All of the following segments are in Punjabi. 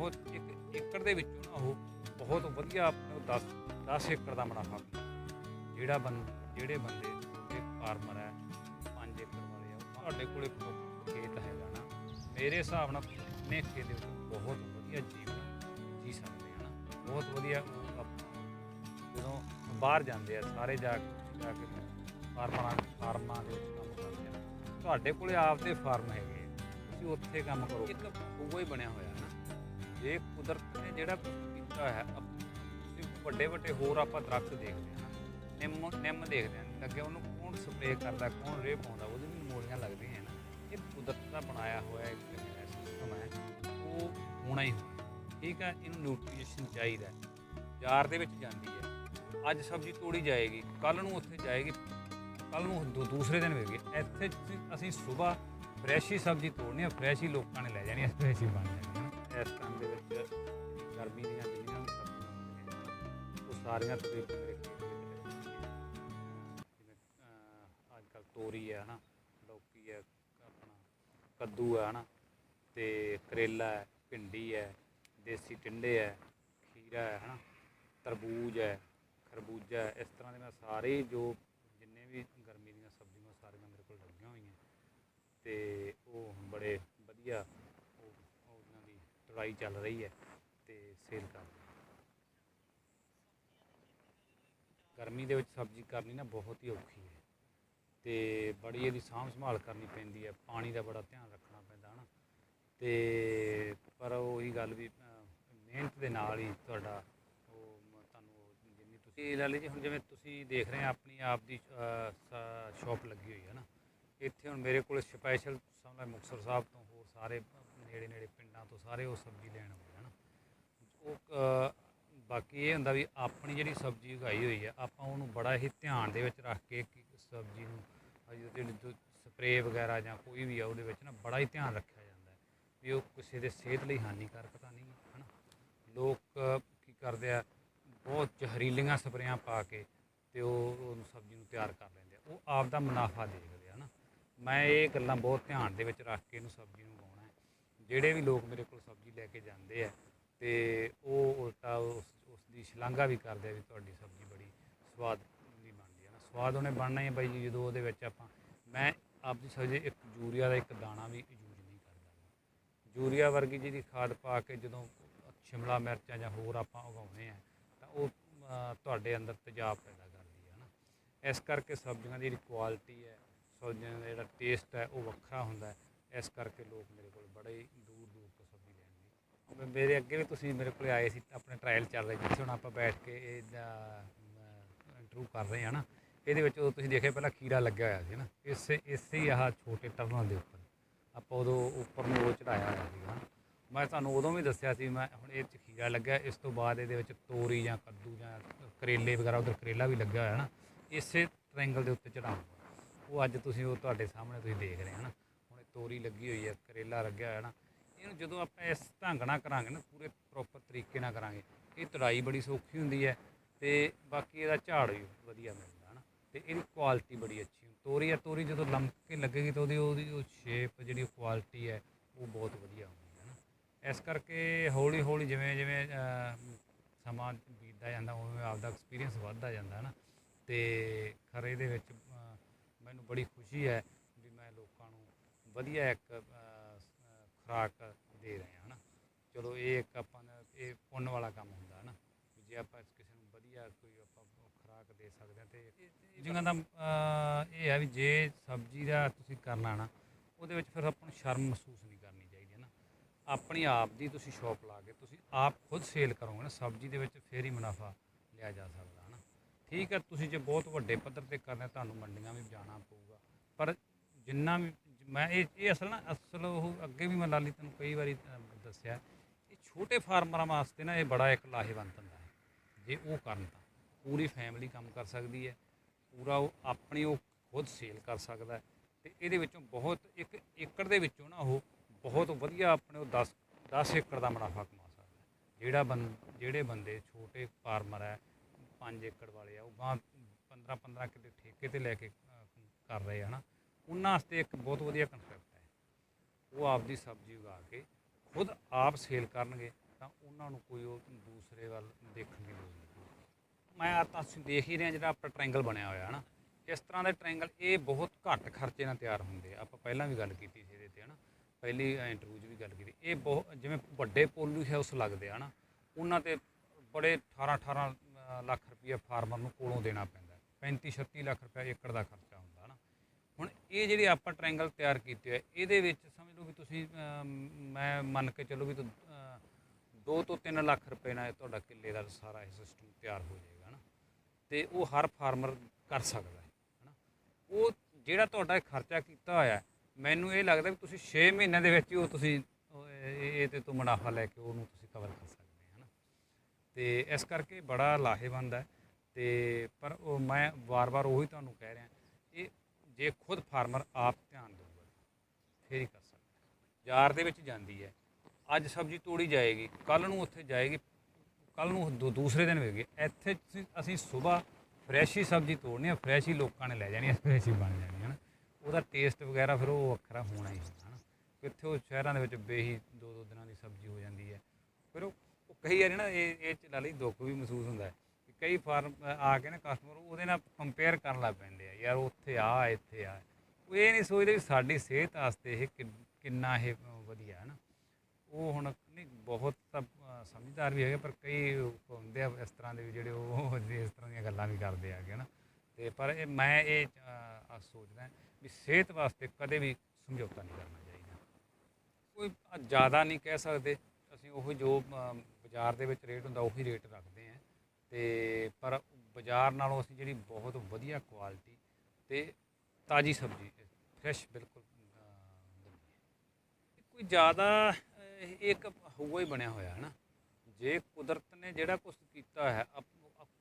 ਬਹੁਤ ਇੱਕ ਏਕੜ ਦੇ ਵਿੱਚੋਂ ਨਾ ਉਹ ਬਹੁਤ ਵਧੀਆ ਆਪਣੇ ਉਹ 10 10 ਏਕੜ ਦਾ ਮੁਨਾਫਾ ਜਿਹੜਾ ਬੰ, ਜਿਹੜੇ ਬੰਦੇ ਛੋਟੇ ਫਾਰਮਰ ਹੈ 5 ਏਕੜ ਵਾਲੇ ਆ ਤੁਹਾਡੇ ਕੋਲੇ ਖੇਤ ਹੈਗਾ ਨਾ, ਮੇਰੇ ਹਿਸਾਬ ਨਾਲ ਨੇ ਖੇਤ ਦੇ ਵਿੱਚ ਬਹੁਤ ਵਧੀਆ ਜੀਵਨ ਜੀ ਸਕਦੇ ਹਨ ਬਹੁਤ ਵਧੀਆ ਉਹ ਜਦੋਂ ਬਾਹਰ ਜਾਂਦੇ ਆ, ਸਾਰੇ ਜਾ ਕੇ ਜਾ ਕੇ ਫਾਰਮਾਂ ਫਾਰਮਾਂ ਦੇ ਵਿੱਚ ਕੰਮ ਕਰਦੇ ਆ। ਤੁਹਾਡੇ ਕੋਲੇ ਆਪਦੇ ਫਾਰਮ ਹੈਗੇ ਤੁਸੀਂ ਉੱਥੇ ਕੰਮ ਕਰੋ। ਇੱਕ ਉਹ ਹੀ ਬਣਿਆ ਹੋਇਆ। ਜੇ ਕੁਦਰਤ ਨੇ ਜਿਹੜਾ ਕੀਤਾ ਹੈ, ਅਪ- ਵੱਡੇ ਵੱਡੇ ਹੋਰ ਆਪਾਂ ਦਰਖਤ ਦੇਖਦੇ ਹਾਂ, ਨਿੰਮ ਨਿੰਮ ਦੇਖਦੇ ਹਾਂ ਲੱਗੇ ਉਹਨੂੰ ਕੌਣ ਸਪਰੇਅ ਕਰਦਾ, ਕੌਣ ਰੇਹ ਪਾਉਂਦਾ, ਉਹਦੇ ਵੀ ਮੋਲੀਆਂ ਲੱਗਦੀਆਂ ਹੈ ਇਹ ਕੁਦਰਤ ਦਾ ਬਣਾਇਆ ਹੋਇਆ ਇੱਕ ਸਿਸਟਮ ਹੈ, ਉਹ ਹੋਣਾ ਹੀ ਹੋਣਾ। ਠੀਕ ਹੈ, ਇਹਨੂੰ ਨਿਊਟ੍ਰੀਸ਼ਨ ਚਾਹੀਦਾ ਹੈ। ਦੇ ਵਿੱਚ ਜਾਂਦੀ ਹੈ। ਅੱਜ ਸਬਜ਼ੀ ਤੋੜੀ ਜਾਏਗੀ ਕੱਲ ਨੂੰ ਉੱਥੇ ਜਾਏਗੀ ਕੱਲ ਨੂੰ ਦੂ- ਦੂਸਰੇ ਦਿਨ ਵੇਗੀ ਇੱਥੇ ਅਸੀਂ ਸਵੇਰ ਫਰੈਸ਼ ਹੀ ਸਬਜ਼ੀ ਤੋੜਨੀ ਹੈ ਫਰੈਸ਼ ਹੀ ਲੋਕਾਂ ਨੇ ਲੈ ਜਾਣੀ ਹੈ ਫਰੈਸ਼ ਹੀ ਬਣ ਜਾਣੀ ਇਸ ਟਾਈਮ ਦੇ ਵਿੱਚ ਗਰਮੀ ਦੀਆਂ ਜਿਹੜੀਆਂ ਵੀ ਸਬਜ਼ੀਆਂ ਹੁੰਦੀਆਂ, ਉਹ ਸਾਰੀਆਂ ਤਕਰੀਬਨ ਮੇਰੇ ਖੇਤ ਦੇ ਵਿੱਚ ਜਿਵੇਂ ਅੱਜ ਕੱਲ ਤੋਰੀ ਹੈ, ਹਨਾ, ਲੌਕੀ ਹੈ, ਆਪਣਾ ਕੱਦੂ ਹੈ, ਹਨਾ, ਤੇ ਕਰੇਲਾ ਹੈ, ਭਿੰਡੀ ਹੈ, ਦੇਸੀ ਟਿੰਡੇ ਹੈ, ਖੀਰਾ ਹੈ, ਹਨਾ, ਤਰਬੂਜ ਹੈ, ਖਰਬੂਜਾ ਹੈ, ਇਸ ਤਰ੍ਹਾਂ ਦੇ ਮੈਂ ਸਾਰੇ ਜੋ ਜਿੰਨੇ ਵੀ ਗਰਮੀ ਦੀਆਂ ਸਬਜ਼ੀਆਂ ਸਾਰੀਆਂ ਮੇਰੇ ਕੋਲ ਲੱਗੀਆਂ ਹੋਈਆਂ ਤੇ ਉਹ ਬੜੇ ਵਧੀਆ ਲੜਾਈ ਚੱਲ ਰਹੀ ਹੈ ਤੇ ਸੇਲ ਕਰ ਰਹੇ ਗਰਮੀ ਦੇ ਵਿੱਚ ਸਬਜ਼ੀ ਕਰਨੀ ਨਾ ਬਹੁਤ ਹੀ ਔਖੀ ਹੈ ਤੇ ਬੜੀ ਇਹਦੀ ਸਾਂਭ ਸੰਭਾਲ ਕਰਨੀ ਪੈਂਦੀ ਹੈ, ਪਾਣੀ ਦਾ ਬੜਾ ਧਿਆਨ ਰੱਖਣਾ ਪੈਂਦਾ ਹਨਾ। ਤੇ ਪਰ ਉਹੀ ਗੱਲ ਵੀ ਮਿਹਨਤ ਦੇ ਨਾਲ ਹੀ ਤੁਹਾਡਾ ਉਹ ਤੁਹਾਨੂੰ ਜਿੰਨੀ ਤੁਸੀਂ ਲੈ ਲਈ ਜੀ, ਹੁਣ ਜਿਵੇਂ ਤੁਸੀਂ ਦੇਖ ਰਹੇ ਆ, ਆਪਣੀ ਆਪ ਦੀ ਸ਼ਾਪ ਲੱਗੀ ਹੋਈ ਹੈ ਨਾ। ਇੱਥੇ ਹੁਣ ਮੇਰੇ ਕੋਲ ਸਪੈਸ਼ਲ ਸਮਝ ਮੁਕਤਸਰ ਸਾਹਿਬ ਤੋਂ ਹੋਰ ਸਾਰੇ ਨੇੜੇ ਨੇੜੇ ਪਿੰਡਾਂ ਤੋਂ ਸਾਰੇ ਉਹ ਸਬਜ਼ੀ ਲੈਣ ਆਉਂਦੇ ਹਨ ਉਹ ਬਾਕੀ ਇਹ ਹੁੰਦਾ ਵੀ ਆਪਣੀ ਜਿਹੜੀ ਸਬਜ਼ੀ ਉਗਾਈ ਹੋਈ ਹੈ ਆਪਾਂ ਉਹਨੂੰ ਬੜਾ ਹੀ ਧਿਆਨ ਦੇ ਵਿੱਚ ਰੱਖ ਕੇ ਸਬਜ਼ੀ ਨੂੰ ਅ, ਜਿਹੜੀ ਸਪਰੇਅ ਵਗੈਰਾ ਜਾਂ ਕੋਈ ਵੀ ਆ ਉਹਦੇ ਵਿੱਚ ਨਾ ਬੜਾ ਹੀ ਧਿਆਨ ਰੱਖਿਆ ਜਾਂਦਾ ਹੈ। ਵੀ ਉਹ ਕਿਸੇ ਦੇ ਸਿਹਤ ਲਈ ਹਾਨੀਕਾਰਕ ਤਾਂ ਨਹੀਂ ਹੈ ਹਨਾ। ਲੋਕ ਕੀ ਕਰਦੇ ਆ ਬਹੁਤ ਜ਼ਹਿਰੀਲੀਆਂ ਸਪਰੇਆਂ ਪਾ ਕੇ ਤੇ ਉਹ ਉਹਨੂੰ ਸਬਜ਼ੀ ਨੂੰ ਤਿਆਰ ਕਰ ਲੈਂਦੇ ਆ। ਉਹ ਆਪ ਦਾ ਮੁਨਾਫਾ ਦੇਖਦੇ ਮੈਂ ਇਹ ਗੱਲਾਂ ਬਹੁਤ ਧਿਆਨ ਦੇ ਵਿੱਚ ਰੱਖ ਕੇ ਇਹਨੂੰ ਸਬਜ਼ੀ ਨੂੰ ਉਗਾਉਣਾ ਹੈ। ਜਿਹੜੇ ਵੀ ਲੋਕ ਮੇਰੇ ਕੋਲ ਸਬਜ਼ੀ ਲੈ ਕੇ ਜਾਂਦੇ ਆ ਤੇ ਉਹ ਉਲਟਾ ਉਸ ਉਸ ਦੀ ਸ਼ਲਾਘਾ ਵੀ ਕਰਦੇ ਆ ਵੀ ਤੁਹਾਡੀ ਸਬਜ਼ੀ ਬੜੀ ਸਵਾਦ ਦੀ ਬਣਦੀ ਹੈ ਨਾ। ਸਵਾਦ ਉਹਨੇ ਬਣਨਾ ਹੀ ਹੈ ਬਾਈ ਜੀ, ਜਦੋਂ ਉਹਦੇ ਵਿੱਚ ਆਪਾਂ, ਮੈਂ ਆਪਦੀ ਸਬਜ਼ੀ ਇੱਕ ਯੂਰੀਆ ਦਾ ਇੱਕ ਦਾਣਾ ਵੀ ਯੂਜ਼ ਨਹੀਂ ਕਰਦਾ। ਯੂਰੀਆ ਵਰਗੀ ਜਿਹਦੀ ਖਾਦ ਪਾ ਕੇ ਜਦੋਂ ਸ਼ਿਮਲਾ ਮਿਰਚਾਂ ਜਾਂ ਹੋਰ ਆਪਾਂ ਉਗਾਉਂਦੇ ਆ ਤਾਂ ਉਹ ਤੁਹਾਡੇ ਅੰਦਰ ਤੇਜ਼ਾਬ ਪੈਦਾ ਕਰਦੀ ਹੈ ਨਾ। ਇਸ ਕਰਕੇ ਸਬਜ਼ੀਆਂ ਦੀ ਜਿਹੜੀ ਕੁਆਲਿਟੀ ਹੈ ਸਬਜ਼ੀਆਂ ਦਾ ਜਿਹੜਾ ਟੇਸਟ ਹੈ ਉਹ ਵੱਖਰਾ ਹੁੰਦਾ ਹੈ। ਇਸ ਕਰਕੇ ਲੋਕ ਮੇਰੇ ਕੋਲ ਬੜੇ ਹੀ ਦੂਰ ਦੂਰ ਤੋਂ ਸਬਜ਼ੀ ਲੈਣ ਲਈ ਮੇਰੇ ਅੱਗੇ ਵੀ ਤੁਸੀਂ ਮੇਰੇ ਕੋਲ ਆਏ ਸੀ, ਆਪਣੇ ਟ੍ਰਾਇਲ ਚੱਲ ਰਹੇ ਜਿੱਥੇ ਹੁਣ ਆਪਾਂ ਬੈਠ ਕੇ ਇਹਦਾ ਇੰਟਰਵਿਊ ਕਰ ਰਹੇ ਹਾਂ ਨਾ। ਇਹਦੇ ਵਿੱਚ ਉਦੋਂ ਤੁਸੀਂ ਦੇਖਿਆ ਪਹਿਲਾਂ ਕੀੜਾ ਲੱਗਿਆ ਹੋਇਆ ਸੀ ਨਾ। ਇਸੇ ਇਸੇ ਆਹ ਛੋਟੇ ਟਰਨਾਂ ਦੇ ਉੱਪਰ। ਆਪਾਂ ਉਦੋਂ ਉੱਪਰ ਨੂੰ ਉਹ ਚੜਾਇਆ ਹੋਇਆ ਸੀਗਾ ਮੈਂ ਤੁਹਾਨੂੰ ਉਦੋਂ ਵੀ ਦੱਸਿਆ ਸੀ, ਮੈਂ ਹੁਣ ਇਹ 'ਚ ਖੀਰਾ ਲੱਗਿਆ, ਇਸ ਤੋਂ ਬਾਅਦ ਇਹਦੇ ਵਿੱਚ ਤੋਰੀ ਜਾਂ ਕੱਦੂ ਜਾਂ ਕਰੇਲੇ ਵਗੈਰਾ, ਉਧਰ ਕਰੇਲਾ ਵੀ ਲੱਗਿਆ ਹੋਇਆ ਨਾ। ਇਸੇ ਟ੍ਰਾਇੰਗਲ ਦੇ ਉੱਤੇ ਚੜਾਉਂਗਾ। ਉਹ ਅੱਜ ਤੁਸੀਂ ਉਹ ਤੁਹਾਡੇ ਸਾਹਮਣੇ ਤੁਸੀਂ ਦੇਖ ਰਹੇ ਹੋ ਨਾ। ਹੁਣ ਇਹ ਤੋਰੀ ਲੱਗੀ ਹੋਈ ਹੈ, ਕਰੇਲਾ ਲੱਗਿਆ ਹੋਇਆ ਨਾ। ਇਹਨੂੰ ਜਦੋਂ ਆਪਾਂ ਇਸ ਢੰਗ ਨਾਲ ਕਰਾਂਗੇ ਨਾ, ਪੂਰੇ ਪ੍ਰੋਪਰ ਤਰੀਕੇ ਨਾਲ ਕਰਾਂਗੇ, ਇਹ ਤੜਾਈ ਬੜੀ ਸੌਖੀ ਹੁੰਦੀ ਹੈ ਤੇ ਬਾਕੀ ਇਹਦਾ ਝਾੜ ਵੀ ਵਧੀਆ ਮਿਲਦਾ ਨਾ। ਤੇ ਇਹਦੀ ਕੁਆਲਿਟੀ ਬੜੀ ਅੱਛੀ ਹੁੰਦੀ। ਤੋਰੀ ਆ ਤੋਰੀ ਜਦੋਂ ਲੰਮ ਕੇ ਲੱਗੇਗੀ ਤਾਂ ਉਹਦੀ ਉਹਦੀ ਉਹ ਸ਼ੇਪ ਜਿਹੜੀ ਕੁਆਲਿਟੀ ਹੈ, ਉਹ ਬਹੁਤ ਵਧੀਆ ਹੁੰਦੀ ਹੈ ਨਾ। ਇਸ ਕਰਕੇ ਹੌਲੀ ਹੌਲੀ ਜਿਵੇਂ ਜਿਵੇਂ ਸਮਾਂ ਬੀਤਦਾ ਜਾਂਦਾ, ਉਵੇਂ ਆਪਦਾ ਐਕਸਪੀਰੀਅੰਸ ਵੱਧਦਾ ਜਾਂਦਾ ਨਾ। ਤੇ ਖਰੇ ਦੇ ਵਿੱਚ ਮੈਨੂੰ ਬੜੀ ਖੁਸ਼ੀ ਹੈ ਵੀ ਮੈਂ ਲੋਕਾਂ ਨੂੰ ਵਧੀਆ ਇੱਕ ਖੁਰਾਕ ਦੇ ਰਹੇ ਹਾਂ ਨਾ। ਚਲੋ ਇਹ ਇੱਕ ਆਪਾਂ ਦਾ ਇਹ ਪੁੰਨ ਵਾਲਾ ਕੰਮ ਹੁੰਦਾ ਹੈ ਨਾ। ਵੀ ਜੇ ਆਪਾਂ ਕਿਸੇ ਨੂੰ ਵਧੀਆ ਕੋਈ ਆਪਾਂ ਖੁਰਾਕ ਦੇ ਸਕਦੇ ਹਾਂ ਤੇ ਜਿਵੇਂ ਦਾ ਇਹ ਹੈ ਵੀ ਜੇ ਸਬਜ਼ੀ ਦਾ ਤੁਸੀਂ ਕਰਨਾ ਨਾ ਉਹਦੇ ਵਿੱਚ ਫਿਰ ਆਪਾਂ ਨੂੰ ਸ਼ਰਮ ਮਹਿਸੂਸ ਨਹੀਂ ਕਰਨੀ ਚਾਹੀਦੀ ਹੈ ਨਾ। ਆਪਣੀ ਆਪ ਦੀ ਤੁਸੀਂ ਸ਼ਾਪ ਲਾ ਕੇ ਤੁਸੀਂ ਆਪ ਖੁਦ ਸੇਲ ਕਰੋਗੇ ਨਾ ਸਬਜ਼ੀ ਦੇ ਵਿੱਚ ਫੇਰ ਹੀ ਮੁਨਾਫਾ ਲਿਆ ਜਾ ਸਕਦਾ। ਠੀਕ ਹੈ, ਤੁਸੀਂ ਜੇ ਬਹੁਤ ਵੱਡੇ ਪੱਧਰ ਤੇ ਕਰਨਾ, ਤੁਹਾਨੂੰ ਮੰਡੀਆਂ ਵੀ ਜਾਣਾ ਪਊਗਾ। ਪਰ ਜਿੰਨਾ ਵੀ ਮੈਂ ਇਹ ਇਹ ਅਸਲ ਨਾ, ਅਸਲ ਉਹ ਅੱਗੇ ਵੀ ਮੈਂ ਲਾਲੀ ਤੈਨੂੰ ਕਈ ਵਾਰੀ ਦੱਸਿਆ ਇਹ ਛੋਟੇ ਫਾਰਮਰਾਂ ਵਾਸਤੇ ਨਾ ਇਹ ਬੜਾ ਇੱਕ ਲਾਹੇਵੰਦ ਹੁੰਦਾ ਹੈ। ਜੇ ਉਹ ਕਰਨ ਤਾਂ, ਪੂਰੀ ਫੈਮਿਲੀ ਕੰਮ ਕਰ ਸਕਦੀ ਹੈ, ਪੂਰਾ ਉਹ ਆਪਣੀ ਉਹ ਖੁਦ ਸੇਲ ਕਰ ਸਕਦਾ ਹੈ, ਤੇ ਇਹਦੇ ਵਿੱਚੋਂ ਬਹੁਤ ਇੱਕ ਏਕੜ ਦੇ ਵਿੱਚੋਂ ਨਾ ਉਹ ਬਹੁਤ ਵਧੀਆ ਆਪਣੇ ਉਹ 10 10 ਏਕੜ ਦਾ ਮੁਨਾਫਾ ਕਮਾ ਸਕਦਾ ਜਿਹੜਾ ਬੰ ਜਿਹੜੇ ਬੰਦੇ, ਛੋਟੇ ਫਾਰਮਰ ਹੈ 5 ਏਕੜ ਵਾਲੇ ਆ, ਉਹ ਗਾਂ 15 15 ਕਿਤੇ ਠੇਕੇ ਤੇ ਲੈ ਕੇ ਕਰ ਰਹੇ ਆ ਨਾ ਉਹਨਾਂ ਵਾਸਤੇ ਇੱਕ ਬਹੁਤ ਵਧੀਆ ਕਨਸੈਪਟ ਹੈ। ਉਹ ਆਪਦੀ ਸਬਜ਼ੀ ਉਗਾ ਕੇ ਖੁਦ ਆਪ ਸੇਲ ਕਰਨਗੇ, ਤਾਂ ਉਹਨਾਂ ਨੂੰ ਕੋਈ ਉਹ ਦੂਸਰੇ ਵੱਲ ਦੇਖਣ ਦੀ ਲੋੜ ਨਹੀਂ। ਮੈਂ ਆ ਤਾਂ ਅਸੀਂ ਦੇਖ ਹੀ ਰਹੇ ਹਾਂ ਜਿਹੜਾ ਆਪਣਾ ਟ੍ਰਾਇੰਗਲ ਬਣਿਆ ਹੋਇਆ ਹੈ ਨਾ ਇਸ ਤਰ੍ਹਾਂ ਦੇ ਟ੍ਰਾਇੰਗਲ ਇਹ ਬਹੁਤ ਘੱਟ ਖਰਚੇ ਨਾਲ ਤਿਆਰ ਹੁੰਦੇ ਆ। ਆਪਾਂ ਪਹਿਲਾਂ ਵੀ ਗੱਲ ਕੀਤੀ ਸੀ ਇਹਦੇ ਤੇ ਹਨਾ। ਪਹਿਲੀ ਇੰਟਰਵਿਊ 'ਚ ਵੀ ਗੱਲ ਕੀਤੀ। ਇਹ ਬਹੁਤ, ਜਿਵੇਂ ਵੱਡੇ ਪੋਲੂ ਹਾਊਸ ਲੱਗਦੇ ਆ ਨਾ ਉਹਨਾਂ ਤੇ ਬੜੇ 18 18 ਲੱਖ ਰੁਪਏ ਫਾਰਮਰ ਨੂੰ ਕੋਲੋਂ ਦੇਣਾ ਪੈਂਦਾ 35 36 ਲੱਖ ਰੁਪਏ ਏਕੜ ਦਾ ਖਰਚਾ ਹੁੰਦਾ ਨਾ ਹੁਣ ਇਹ ਜਿਹੜੇ ਆਪਾਂ ਟ੍ਰਾਇੰਗਲ ਤਿਆਰ ਕੀਤੇ ਹੋਏ ਇਹਦੇ ਵਿੱਚ ਸਮਝ ਲਓ ਵੀ ਤੁਸੀਂ ਮੈਂ ਮੰਨ ਕੇ ਚੱਲੋ ਵੀ ਤੁ- ਦੋ ਤੋਂ 3 ਲੱਖ ਰੁਪਏ ਨਾਲ ਤੁਹਾਡਾ ਕਿੱਲੇ ਦਾ ਸਾਰਾ ਇਹ ਸਿਸਟਮ ਤਿਆਰ ਹੋ ਜਾਏਗਾ ਨਾ ਤੇ ਉਹ ਹਰ ਫਾਰਮਰ ਕਰ ਸਕਦਾ ਹੈ, ਹਨਾ। ਉਹ ਜਿਹੜਾ ਤੁਹਾਡਾ ਇਹ ਖਰਚਾ ਕੀਤਾ ਹੋਇਆ ਮੈਨੂੰ ਇਹ ਲੱਗਦਾ ਵੀ ਤੁਸੀਂ 6 ਮਹੀਨਿਆਂ ਦੇ ਵਿੱਚ ਹੀ ਉਹ ਤੁਸੀਂ ਇਹਦੇ ਤੋਂ ਮੁਨਾਫਾ ਲੈ ਕੇ ਉਹਨੂੰ ਤੁਸੀਂ ਕਵਰ ਕਰ ਸਕਦੇ ਤੇ ਇਸ ਕਰਕੇ ਬੜਾ ਲਾਹੇਵੰਦ ਹੈ। ਤੇ ਪਰ ਉਹ ਮੈਂ ਵਾਰ-ਵਾਰ ਉਹੀ ਤੁਹਾਨੂੰ ਕਹਿ ਰਿਹਾ, ਇਹ ਜੇ ਖੁਦ ਫਾਰਮਰ ਆਪ ਧਿਆਨ ਦੇਊਗਾ, ਫੇਰ ਹੀ ਕਰ ਸਕਦਾ। ਯਾਰ ਦੇ ਵਿੱਚ ਜਾਂਦੀ ਹੈ। ਅੱਜ ਸਬਜ਼ੀ ਤੋੜੀ ਜਾਏਗੀ ਕੱਲ ਨੂੰ ਉੱਥੇ ਜਾਏਗੀ ਕੱਲ ਨੂੰ ਦੂ- ਦੂਸਰੇ ਦਿਨ ਵੇਗੇ ਇੱਥੇ ਅਸੀਂ ਸਵੇਰ ਫਰੈਸ਼ ਹੀ ਸਬਜ਼ੀ ਤੋੜਨੀ ਹੈ ਫਰੈਸ਼ ਹੀ ਲੋਕਾਂ ਨੇ ਲੈ ਜਾਣੀ ਹੈ ਫਰੈਸ਼ ਹੀ ਬਣ ਜਾਣੀ ਹੈ ਨਾ ਉਹਦਾ ਟੇਸਟ ਵਗੈਰਾ ਫਿਰ ਉਹ ਵੱਖਰਾ ਹੋਣਾ ਹੀ ਹੈ ਨਾ ਕਿੱਥੇ ਉਹ ਸ਼ਹਿਰਾਂ ਦੇ ਵਿੱਚ ਬੇਹੀ ਦੋ ਦੋ ਦਿਨਾਂ ਦੀ ਸਬਜ਼ੀ ਹੋ ਜਾਂਦੀ ਹੈ। ਫਿਰ ਉਹ ਕਈ ਵਾਰੀ ਨਾ ਇਹ ਇਹ ਚ ਲਾ ਲਈ ਦੁੱਖ ਵੀ ਮਹਿਸੂਸ ਹੁੰਦਾ ਹੈ ਕਿ ਕਈ ਫਾਰਮ ਆ ਕੇ ਨਾ ਕਸਟਮਰ ਉਹਦੇ ਨਾਲ ਕੰਪੇਅਰ ਕਰਨ ਲੱਗ ਪੈਂਦੇ ਆ, ਯਾਰ ਉੱਥੇ ਆ, ਇੱਥੇ ਆ। ਉਹ ਇਹ ਨਹੀਂ ਸੋਚਦੇ ਵੀ ਸਾਡੀ ਸਿਹਤ ਵਾਸਤੇ ਇਹ ਕਿੰਨਾ ਇਹ ਵਧੀਆ ਹੈ ਨਾ। ਉਹ ਹੁਣ ਨਹੀਂ, ਬਹੁਤ ਤਾਂ ਸਮਝਦਾਰ ਵੀ ਹੈਗੇ, ਪਰ ਕਈ ਹੁੰਦੇ ਆ ਇਸ ਤਰ੍ਹਾਂ ਦੇ ਵੀ ਜਿਹੜੇ ਉਹ ਇਸ ਤਰ੍ਹਾਂ ਦੀਆਂ ਗੱਲਾਂ ਵੀ ਕਰਦੇ ਆਗੇ ਨਾ। ਤੇ ਪਰ ਇਹ, ਮੈਂ ਇਹ ਸੋਚਦਾ ਵੀ ਸਿਹਤ ਵਾਸਤੇ ਕਦੇ ਵੀ ਸਮਝੌਤਾ ਨਹੀਂ ਕਰਨਾ ਚਾਹੀਦਾ। ਕੋਈ ਜ਼ਿਆਦਾ ਨਹੀਂ ਕਹਿ ਸਕਦੇ, ਅਸੀਂ ਉਹ ਜੋ ਬਾਜ਼ਾਰ ਦੇ ਵਿੱਚ ਰੇਟ ਹੁੰਦਾ, ਉਹੀ ਰੇਟ ਰੱਖਦੇ ਹਾਂ ਤੇ ਪਰ ਬਾਜ਼ਾਰ ਨਾਲੋਂ ਅਸੀਂ ਜਿਹੜੀ ਬਹੁਤ ਵਧੀਆ ਕੁਆਲਿਟੀ ਤੇ ਤਾਜੀ ਸਬਜ਼ੀ ਫਰੈਸ਼ ਬਿਲਕੁਲ ਕੋਈ ਜ਼ਿਆਦਾ ਇੱਕ ਹੋਊਗਾ ਹੀ ਬਣਿਆ ਹੋਇਆ ਹੈ ਨਾ ਜੇ ਕੁਦਰਤ ਨੇ ਜਿਹੜਾ ਕੁਝ ਕੀਤਾ ਹੈ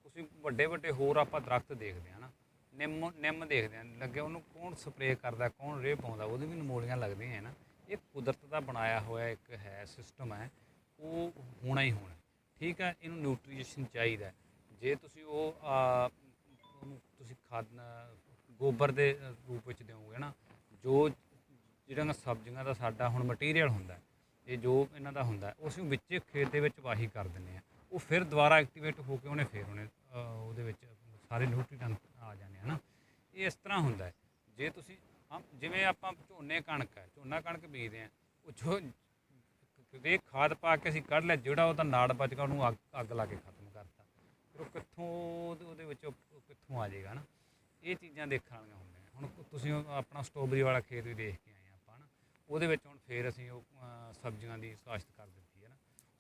ਤੁਸੀਂ ਵੱਡੇ ਵੱਡੇ ਹੋਰ ਆਪਾਂ ਦਰਖਤ ਦੇਖਦੇ ਹਾਂ ਨਾ ਨਿੰਮ ਨਿੰਮ ਦੇਖਦੇ ਹਾਂ ਲੱਗੇ ਉਹਨੂੰ ਕੌਣ ਸਪਰੇਅ ਕਰਦਾ, ਕੌਣ ਰੇਹ ਪਾਉਂਦਾ, ਉਹਦੀ ਵੀ ਨਮੋਲੀਆਂ ਲੱਗਦੀਆਂ ਹੈ ਨਾ ਇਹ ਕੁਦਰਤ ਦਾ ਬਣਾਇਆ ਹੋਇਆ ਇੱਕ ਹੈ ਸਿਸਟਮ ਹੈ। ਉਹ ਹੋਣਾ ਹੀ ਹੋਣਾ। ਠੀਕ ਹੈ ਇਹਨੂੰ ਨਿਊਟ੍ਰੀਸ਼ਨ ਚਾਹੀਦਾ ਜੇ ਤੁਸੀਂ ਉਹ ਉਹਨੂੰ ਤੁਸੀਂ ਖਾਦ ਗੋਬਰ ਦੇ ਰੂਪ ਵਿੱਚ ਦਿਓਗੇ ਨਾ ਜੋ ਜਿਹੜੀਆਂ ਸਬਜ਼ੀਆਂ ਦਾ ਸਾਡਾ ਹੁਣ ਮਟੀਰੀਅਲ ਹੁੰਦਾ ਹੈ, ਇਹ ਜੋ ਇਹਨਾਂ ਦਾ ਹੁੰਦਾ ਹੈ, ਉਸ ਨੂੰ ਵਿੱਚੇ ਖੇਤ ਦੇ ਵਿੱਚ ਵਾਹੀ ਕਰ ਦਿੰਦੇ ਆ ਉਹ ਫਿਰ ਦੁਬਾਰਾ ਐਕਟੀਵੇਟ ਹੋ ਕੇ ਉਹਨੇ ਫਿਰ ਉਹਨੇ ਉਹਦੇ ਵਿੱਚ ਸਾਰੇ ਨਿਊਟ੍ਰੀਐਂਟ ਆ ਜਾਂਦੇ ਹਨ ਇਹ ਇਸ ਤਰ੍ਹਾਂ ਹੁੰਦਾ ਜੇ ਤੁਸੀਂ ਜਿਵੇਂ ਆਪਾਂ ਝੋਨੇ ਕਣਕ ਹੈ ਝੋਨਾ ਕਣਕ ਬੀਜਦੇ ਆ ਉਹ ਜੋ ਕਿਤੇ ਖਾਦ ਪਾ ਕੇ ਅਸੀਂ ਕੱਢ ਲਿਆ, ਜਿਹੜਾ ਉਹਦਾ ਨਾੜ ਬਚ ਗਿਆ, ਉਹਨੂੰ ਅੱਗ ਅੱਗ ਲਾ ਕੇ ਖਤਮ ਕਰਤਾ। ਫਿਰ ਉਹ ਕਿੱਥੋਂ, ਉਹਦੇ- ਉਹਦੇ ਵਿੱਚ ਕਿੱਥੋਂ ਆ ਜਾਏਗਾ ਨਾ? ਇਹ ਚੀਜ਼ਾਂ ਦੇਖਣ ਵਾਲੀਆਂ ਹੁੰਦੀਆਂ ਹੁਣ ਤੁਸੀਂ ਆਪਣਾ ਸਟ੍ਰਾਬੇਰੀ ਵਾਲਾ ਖੇਤ ਵੀ ਦੇਖ ਕੇ ਆਏ ਆਪਾਂ ਨਾ, ਉਹਦੇ ਵਿੱਚ ਹੁਣ ਫੇਰ ਅਸੀਂ ਉਹ ਸਬਜ਼ੀਆਂ ਦੀ ਕਾਸ਼ਤ ਕਰ ਦਿੱਤੀ ਹੈ ਨਾ।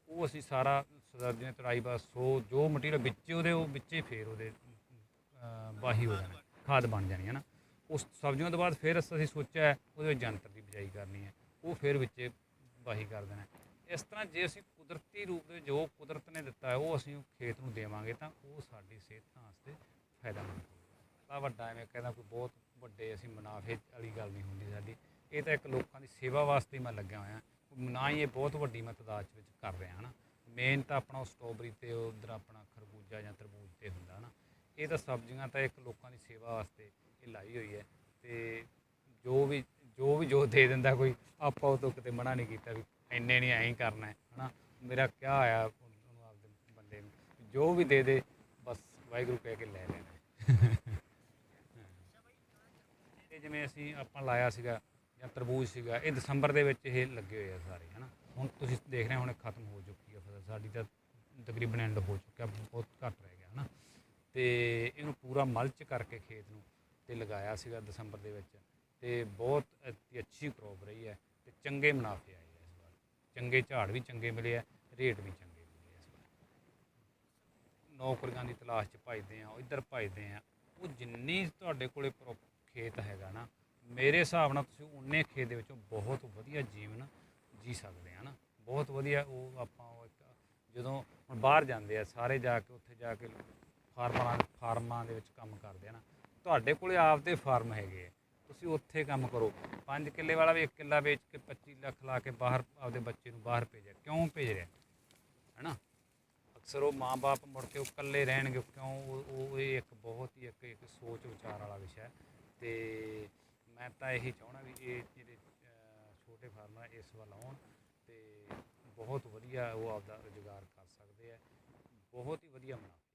ਉਹ ਅਸੀਂ ਸਾਰਾ ਸਬਜ਼ੀਆਂ ਤੜਾਈ ਬਸ ਸੋ ਜੋ ਮਟੀਰੀਅਲ ਵਿੱਚ ਉਹਦੇ, ਉਹ ਵਿੱਚੇ ਫੇਰ ਉਹਦੇ ਬਾਹੀ ਹੋ ਜਾਣੀ, ਖਾਦ ਬਣ ਜਾਣੀ ਹੈ ਨਾ। ਉਸ ਸਬਜ਼ੀਆਂ ਤੋਂ ਬਾਅਦ ਫਿਰ ਅਸੀਂ ਸੋਚਿਆ, ਉਹਦੇ ਵਿੱਚ ਜੰਤਰ ਦੀ ਬਿਜਾਈ ਕਰਨੀ ਹੈ। ਉਹ ਫਿਰ ਵਿੱਚੇ ਵਾਹੀ ਕਰ ਦੇਣਾ। ਇਸ ਤਰ੍ਹਾਂ ਜੇ ਅਸੀਂ ਕੁਦਰਤੀ ਰੂਪ ਦੇ ਜੋ ਕੁਦਰਤ ਨੇ ਦਿੱਤਾ ਹੈ, ਉਹ ਅਸੀਂ ਖੇਤ ਨੂੰ ਦੇਵਾਂਗੇ, ਤਾਂ ਉਹ ਸਾਡੀ ਸਿਹਤ ਵਾਸਤੇ ਫਾਇਦਾਮੰਦ ਹੋਵੇਗਾ ਤਾਂ ਵੱਡਾ ਐਵੇਂ ਕਹਿੰਦਾ ਕੋਈ ਬਹੁਤ ਵੱਡੇ ਅਸੀਂ ਮੁਨਾਫੇ ਵਾਲੀ ਗੱਲ ਨਹੀਂ ਹੁੰਦੀ ਸਾਡੀ। ਇਹ ਤਾਂ ਇੱਕ ਲੋਕਾਂ ਦੀ ਸੇਵਾ ਵਾਸਤੇ ਮੈਂ ਲੱਗਿਆ ਹੋਇਆ। ਨਾ ਹੀ ਇਹ ਬਹੁਤ ਵੱਡੀ ਮੈਂ ਤਾਦਾਦ ਵਿੱਚ ਕਰ ਰਿਹਾ ਨਾ ਮੇਨ ਤਾਂ ਆਪਣਾ ਉਹ ਸਟ੍ਰਾਬੇਰੀ ਤੇ ਉਧਰ ਆਪਣਾ ਖਰਬੂਜਾ ਜਾਂ ਤਰਬੂਜ ਤੇ ਹੁੰਦਾ ਨਾ ਇਹ ਤਾਂ ਸਬਜ਼ੀਆਂ ਤਾਂ ਇੱਕ ਲੋਕਾਂ ਦੀ ਸੇਵਾ ਵਾਸਤੇ ਇਹ ਲਾਈ ਹੋਈ ਹੈ। ਤੇ ਜੋ ਵੀ ਜੋ ਵੀ ਜੋ ਦੇ ਦਿੰਦਾ ਕੋਈ, ਆਪਾਂ ਉਹ ਤੋਂ ਕਿਤੇ ਮਨਾ ਨਹੀਂ ਕੀਤਾ ਵੀ ਇੰਨੇ ਨਹੀਂ ਐਂ ਹੀ ਕਰਨਾ ਹੈ, ਹਨਾ? ਮੇਰਾ ਕਿਆ ਆਇਆ ਉਹਨੂੰ ਆਪਦੇ ਬੰਦੇ ਨੂੰ? ਜੋ ਵੀ ਦੇ ਦੇ, ਬਸ ਵਾਹਿਗੁਰੂ ਕਹਿ ਕੇ ਲੈ ਲੈਣਾ ਇਹ ਜਿਵੇਂ ਅਸੀਂ ਆਪਾਂ ਲਾਇਆ ਸੀਗਾ, ਜਾਂ ਤਰਬੂਜ ਸੀਗਾ, ਇਹ ਦਸੰਬਰ ਦੇ ਵਿੱਚ ਇਹ ਲੱਗੇ ਹੋਏ ਆ ਸਾਰੇ, ਹਨਾ? ਹੁਣ ਤੁਸੀਂ ਦੇਖ ਰਹੇ ਹੁਣ ਇਹ ਖਤਮ ਹੋ ਚੁੱਕੀ ਹੈ ਫਸਲ। ਸਾਡੀ ਤਾਂ ਤਕਰੀਬਨ ਐਂਡ ਹੋ ਚੁੱਕਿਆ, ਬਹੁਤ ਘੱਟ ਰਹਿ ਗਿਆ, ਹਨਾ? ਤੇ ਇਹਨੂੰ ਪੂਰਾ ਮਲਚ ਕਰਕੇ ਖੇਤ ਨੂੰ ਤੇ ਲਗਾਇਆ ਸੀਗਾ ਦਸੰਬਰ ਦੇ ਵਿੱਚ। ਤੇ ਬਹੁਤ ਅੱਛੀ ਕਰੋਪ ਰਹੀ ਹੈ ਤੇ ਚੰਗੇ ਮੁਨਾਫੇ ਆਏ। ਚੰਗੇ ਝਾੜ ਵੀ ਚੰਗੇ ਮਿਲੇ ਆ, ਰੇਟ ਵੀ ਚੰਗੇ ਮਿਲੇ ਇਸ ਵਾਰ। ਨੌਕਰੀਆਂ ਦੀ ਤਲਾਸ਼ 'ਚ ਭਜਦੇ ਆ, ਉਹ ਇੱਧਰ ਭਜਦੇ ਆ। ਉਹ ਜਿੰਨੀ ਤੁਹਾਡੇ ਕੋਲੇ ਪ੍ਰੋ- ਖੇਤ ਹੈਗਾ ਨਾ, ਮੇਰੇ ਹਿਸਾਬ ਨਾਲ ਤੁਸੀਂ ਉਨੇ ਖੇਤ ਦੇ ਵਿੱਚੋਂ ਬਹੁਤ ਵਧੀਆ ਜੀਵਨ ਜੀ ਸਕਦੇ ਆ ਨਾ। ਬਹੁਤ ਵਧੀਆ ਉਹ ਆਪਾਂ ਜਦੋਂ ਹੁਣ ਬਾਹਰ ਜਾਂਦੇ ਆ, ਸਾਰੇ ਜਾ ਕੇ ਉੱਥੇ ਜਾ ਕੇ ਫਾਰਮਾਂ ਫਾਰਮਾਂ ਦੇ ਵਿੱਚ ਕੰਮ ਕਰਦੇ ਆ ਨਾ, ਤੁਹਾਡੇ ਕੋਲੇ ਆਪਦੇ ਫਾਰਮ ਹੈਗੇ ਆ। ਤੁਸੀਂ ਉੱਥੇ ਕੰਮ ਕਰੋ। 5 ਕਿੱਲੇ ਵਾਲਾ ਵੀ 1 ਕਿੱਲਾ ਵੇਚ ਕੇ 25 ਲੱਖ ਲਾ ਕੇ ਬਾਹਰ ਆਪਦੇ ਬੱਚੇ ਨੂੰ ਬਾਹਰ ਭੇਜਿਆ। ਕਿਉਂ ਭੇਜ ਰਿਹਾ? ਹੈਨਾ? ਅਕਸਰ ਉਹ ਮਾਂ-ਬਾਪ ਮੁੜ ਕੇ ਉਹ ਇਕੱਲੇ ਰਹਿਣਗੇ, ਕਿਉਂ? ਉਹ ਉਹ ਇਹ ਇੱਕ ਬਹੁਤ ਹੀ ਇੱਕ ਇੱਕ ਸੋਚ ਵਿਚਾਰ ਵਾਲਾ ਵਿਸ਼ਾ ਹੈ। ਤੇ ਮੈਂ ਤਾਂ ਇਹੀ ਚਾਹਣਾ ਵੀ ਇਹ ਜਿਹੜੇ ਛੋਟੇ ਫਾਰਮਰ ਇਸ ਵੱਲ ਆਉਣ ਤੇ ਬਹੁਤ ਵਧੀਆ ਉਹ ਆਪਦਾ ਰੁਜ਼ਗਾਰ ਕਰ ਸਕਦੇ ਆ। ਬਹੁਤ ਹੀ ਵਧੀਆ ਮੁਨਾਫਾ